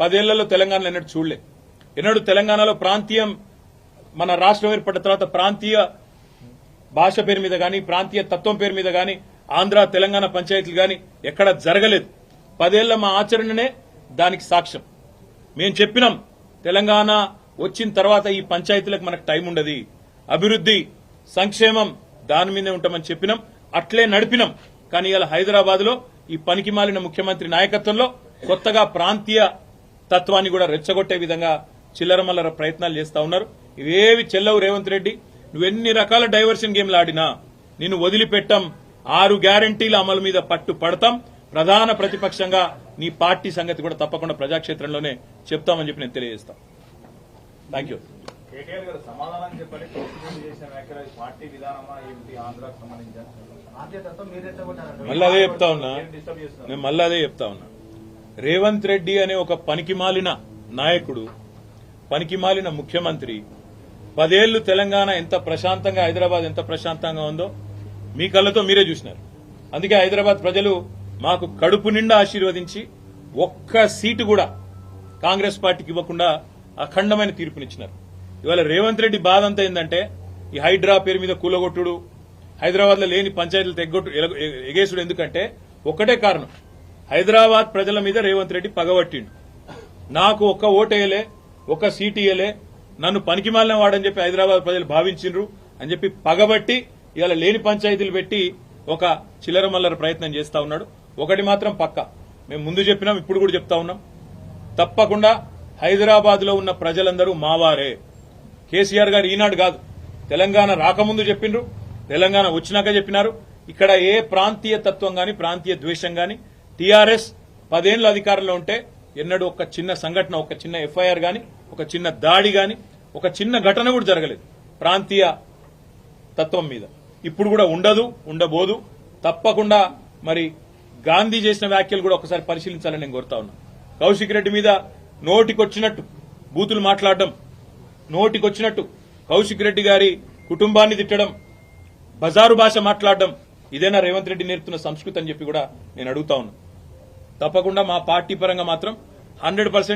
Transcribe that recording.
పదేళ్ళలో తెలంగాణలో ఎన్నడూ చూడలే. ఎన్నడూ తెలంగాణలో ప్రాంతీయం మన రాష్ట్రం ఏర్పడిన తర్వాత ప్రాంతీయ భాష పేరు మీద కానీ ప్రాంతీయ తత్వం పేరు మీద కానీ ఆంధ్ర తెలంగాణ పంచాయతీలు కానీ ఎక్కడ జరగలేదు. పదేళ్ళ మా ఆచరణనే దానికి సాక్ష్యం. మేము చెప్పినాం తెలంగాణ వచ్చిన తర్వాత ఈ పంచాయతీలకు మనకు టైం ఉండదు. అభివృద్ధి సంక్షేమం దాని మీదే ఉంటామని చెప్పినాం అట్లే నడిపినాం. కానీ ఇలా హైదరాబాద్లో ఈ పనికి మాలిన ముఖ్యమంత్రి నాయకత్వంలో కొత్తగా ప్రాంతీయ తత్వాన్ని కూడా రెచ్చగొట్టే విధంగా చిల్లర మల్లర ప్రయత్నాలు చేస్తా ఉన్నారు. ఇవేవి చెల్లవు రేవంత్ రెడ్డి? నువ్వు ఎన్ని రకాల డైవర్షన్ గేమ్లు ఆడినా నిన్ను వదిలిపెట్టాం. ఆరు గ్యారంటీల అమలు మీద పట్టు పడతాం. ప్రధాన ప్రతిపక్షంగా నీ పార్టీ సంగతి కూడా తప్పకుండా ప్రజాక్షేత్రంలోనే చెప్తామని చెప్పి నేను తెలియజేస్తాం. థ్యాంక్ యూ మళ్ళీ అదే చెప్తా ఉన్నా. ఏం డిస్టర్బ్ చేస్తున్నారు? నేను మళ్ళీ అదే చెప్తా ఉన్నా. రేవంత్ రెడ్డి అనే ఒక పనికిమాలిన నాయకుడు పనికిమాలిన ముఖ్యమంత్రి పదేళ్ళు తెలంగాణ ఎంత ప్రశాంతంగా హైదరాబాద్ ఎంత ప్రశాంతంగా ఉందో మీ కళ్ళతో మీరే చూసినారు. అందుకే హైదరాబాద్ ప్రజలు మాకు కడుపు నిండా ఆశీర్వదించి ఒక్క సీటు కూడా కాంగ్రెస్ పార్టీకి ఇవ్వకుండా అఖండమైన తీర్పునిచ్చినారు. ఇవాళ రేవంత్ రెడ్డి బాధ అంతా ఏంటంటే ఈ హైడ్రా పేరు మీద కూలగొట్టుడు హైదరాబాద్లో లేని పంచాయతీలు తెగ్గొట్టు ఎగేసుడు ఎందుకంటే ఒక్కటే కారణం. హైదరాబాద్ ప్రజల మీద రేవంత్ రెడ్డి పగబట్టిండు. నాకు ఒక్క ఓటేయలే ఒక్క సీట్ ఇయ్యలే నన్ను పనికిమాలిన వాడని చెప్పి హైదరాబాద్ ప్రజలు భావించిండ్రు అని చెప్పి పగబట్టి ఇవాళ లేని పంచాయతీలు పెట్టి ఒక చిల్లర మల్లర ప్రయత్నం చేస్తా ఉన్నాడు. ఒకటి మాత్రం పక్క. మేము ముందు చెప్పినాం ఇప్పుడు కూడా చెప్తా ఉన్నాం. తప్పకుండా హైదరాబాద్లో ఉన్న ప్రజలందరూ మావారే. కేసీఆర్ గారు ఈనాడు కాదు. తెలంగాణ రాకముందు చెప్పిండ్రు తెలంగాణ వచ్చినాక చెప్పినారు. ఇక్కడ ఏ ప్రాంతీయ తత్వం గాని ప్రాంతీయ ద్వేషం గాని టీఆర్ఎస్ పదేళ్ళు అధికారంలో ఉంటే ఎన్నడూ ఒక చిన్న సంఘటన ఒక చిన్న ఎఫ్ఐఆర్ గాని ఒక చిన్న దాడి గాని ఒక చిన్న ఘటన కూడా జరగలేదు ప్రాంతీయ తత్వం మీద. ఇప్పుడు కూడా ఉండదు ఉండబోదు. తప్పకుండా మరి గాంధీ చేసిన వ్యాఖ్యలు కూడా ఒకసారి పరిశీలించాలని నేను కోరుతా ఉన్నా. కౌశిక్ రెడ్డి మీద నోటికొచ్చినట్టు బూతులు మాట్లాడడం నోటికొచ్చినట్టు కౌశిక్ రెడ్డి గారి కుటుంబాన్ని తిట్టడం బజారు భాష మాట్లాడడం ఇదేనా రేవంత్ రెడ్డి నేర్పుతున్న సంస్కృతి అని చెప్పి కూడా నేను అడుగుతా ఉన్నా. తప్పకుండా మా పార్టీ పరంగా మాత్రం హండ్రెడ్